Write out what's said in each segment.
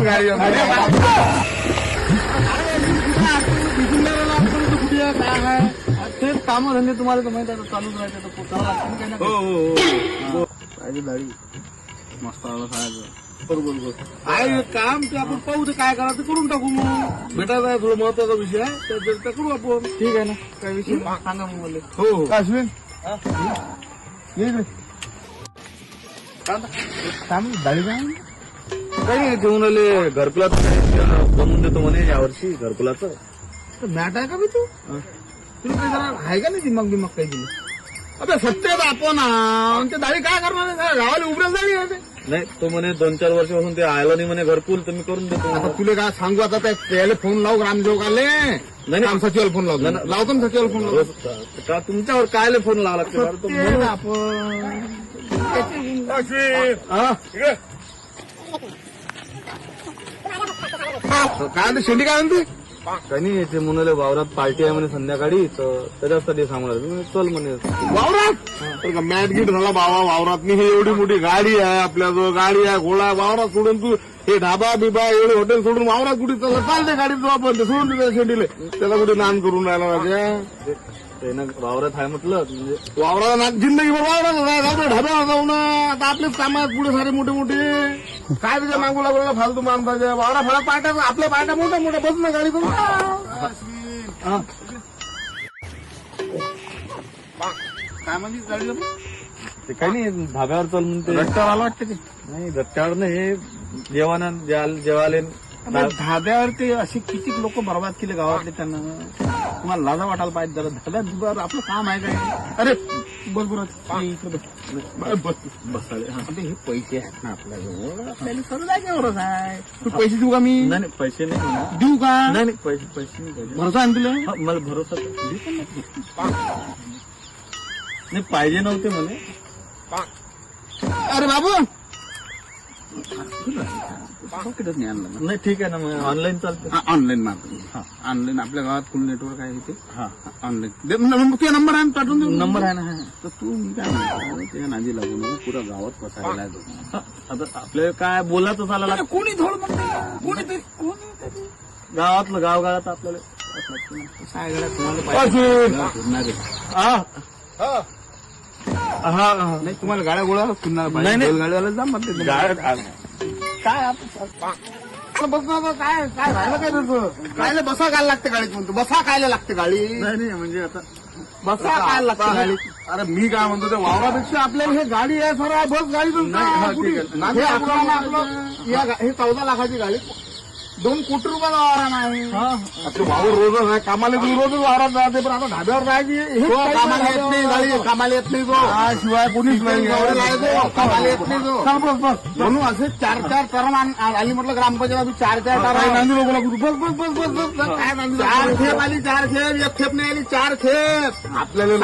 गाडी आहे. तेच कामं धंदे तुम्हाला तर माहिती चालूच राहते तर पोचावं लागतं काही ना हो हो हो पाहिजे दाढी मस्त आलं खायचं बरोबर बरोबर आहे काम ते आपण पाहू ते काय करायचं ते करून टाकू मग भेटायचा आहे थोडा महत्त्वाचा विषय आहे तर करू आपण ठीक आहे ना काही विषय. सांगा मग मला हो हो काही घेऊन आले घरकुलाच बनवून देतो म्हणे यावर्षी घरकुलाचं मॅट आहे का बी तू तुला काही जरा आहे का नाही दिमाग बिमाग काही दिलं अबे सत्य आपण. ते दाढी काय करणार गावाला आहे ते. नाही तो म्हणे दोन चार वर्षापासून ते आलं नाही म्हणे घरकुल तर मी करून देतो आता. तुला काय सांगू आता त्या त्याला फोन लावू ग्रामसेवकाले नाही. नाही सचिवाला फोन लावतो लावतो ना सचिवाला फोन लावतो का तुमच्यावर कायले फोन लावा लागते बरं? तो ते म्हणून- आपण हा? काय ते शेंडी काय म्हणते? काही नाही ते म्हणाले वावरात पार्टी आहे म्हणे संध्याकाळी तर त्याच्यासाठी सांगणार मी चल म्हणे. वावरात? मॅट गीट झाला बाबा वावरात मी हे एवढी मोठी गाडी आहे आपल्याजवळ गाडी आहे घोडा वावरात सोडून तू हे ढाबा बिबा एवढे हॉटेल सोडून वावरात कुठे? चालला चालते गाडीत आपण सोडून दे त्या शेंडीले. त्याला कुठे नान करून राहिला राजा? ते- ते ना वावरात आहे म्हटलं म्हणजे वावराला ना जिंदगी वावरात जाऊ ढाब्यावर ना आता आपलेच काम आहेत पुढे सारे मोठे मोठे काय त्याच्या मागू लागला? फालतू माणसाच्या वावरा फळा पाट्या आपल्या पाट्या मोठ्या मोठ्या. बस ना गाडी हा. काय म्हणजे गाडी ते काही नाही धाब्यावर चल म्हणते. रस्त्यावर आला वाटतं ते नाही रस्त्यावर नाही हे जेवण जेवाले आता धाब्यावर ते असे किती लोक बर्बाद केले गावातले त्यांना? तुम्हाला लाजा वाटायला पाहिजे जरा. धाब्यात दुबार आपलं काम आहे काय? अरे बस बरं. ये इकडे बस. बस हा. हे पैसे आहेत ना आपल्याजवळ आपल्याला सर्व जागेवरच आहे तू पैसे देऊ का मी? नाही पैसे नाही. देऊ का? नाही पैसे पैसे नाही भरोसा आहे तुला? मला भरोसा नाही. पाहिजे नव्हते म्हणे. अरे बाबू! पॉकेटच नाही आणलं. नाही ठीक आहे ना मग ऑनलाईन चालते. हा, ऑनलाईन मारतो ऑनलाईन आपल्या गावात फुल नेटवर्क आहे इथे. हा. ऑनलाईन नंबर तुझा नंबर आहे ना, पाठवून देऊ नंबर आहे ना हा. तर तू मी काय म्हणतो त्या नादी लागू नको पुरा गावात पसायला आहे तो. आता आपल्याला काय बोलायचं झालं कोणी थोड कोणी गावातलं गाव गावात आपल्याला. काय गड्या तुम्हाला पाहिजे. फिरणार आहे. हा. हा. हा. नाही तुम्हाला गाड्या गोळा फिरणार नाही, नाही. गाड्याला जा म्हणते गाड- काय आपण बस ना, काय काय राहिलं काय त्याचं कायला बसा काय लागते गाडीत म्हणतो. बसा कायला लागते गाडी. नाही नाही म्हणजे आता बसा काय लागते गाडी अरे मी काय म्हणतो ते वावरापेक्षा आपल्याला हे गाडी आहे सर बस गाडी नाही, हा? ठीक आहे. आपलं या गा- हे चौदा लाखाची गाडी. दोन कोटी रुपयाला आहे आपलं वावर रोजच आहे कामाला तुम्ही रोजच वावरात राहते पण आता ढाब्यावर राहायची हे कामाला येत नाही गाडी कामाला येत नाही तो. शिवाय कोणीच नाही. कामाला येत नाही तो. म्हणून असे चार चार टर्म आली म्हटलं ग्रामपंचायत चार चार टर्म नांदी लोक बस बस बस बस बस. काय नांदी चार खेप आली चार खेप एक खेप नाही आली चार खेप. आपल्याला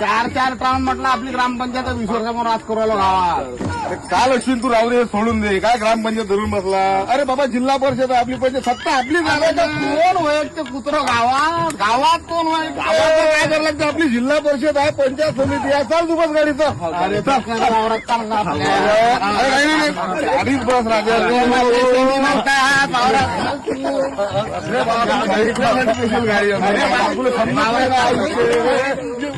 चार चार टर्म म्हटलं आपली ग्रामपंचायत विश्वासामोर राज करू राहिलो गावात काल अश्विन तू राहू दे सोडून दे. काय ग्रामपंचायत धरून बसला अरे बाबा जिल्हा परिषद आहे, आपली पैसे सत्ता आपली कोण वैयक्तिक कुत्र गावात गावात कोण गावात काय करायला लागतं आपली जिल्हा परिषद आहे पंचायत समिती आहे चाल तू बस गाडीचं अरे. गाडीच बस राजा गाडी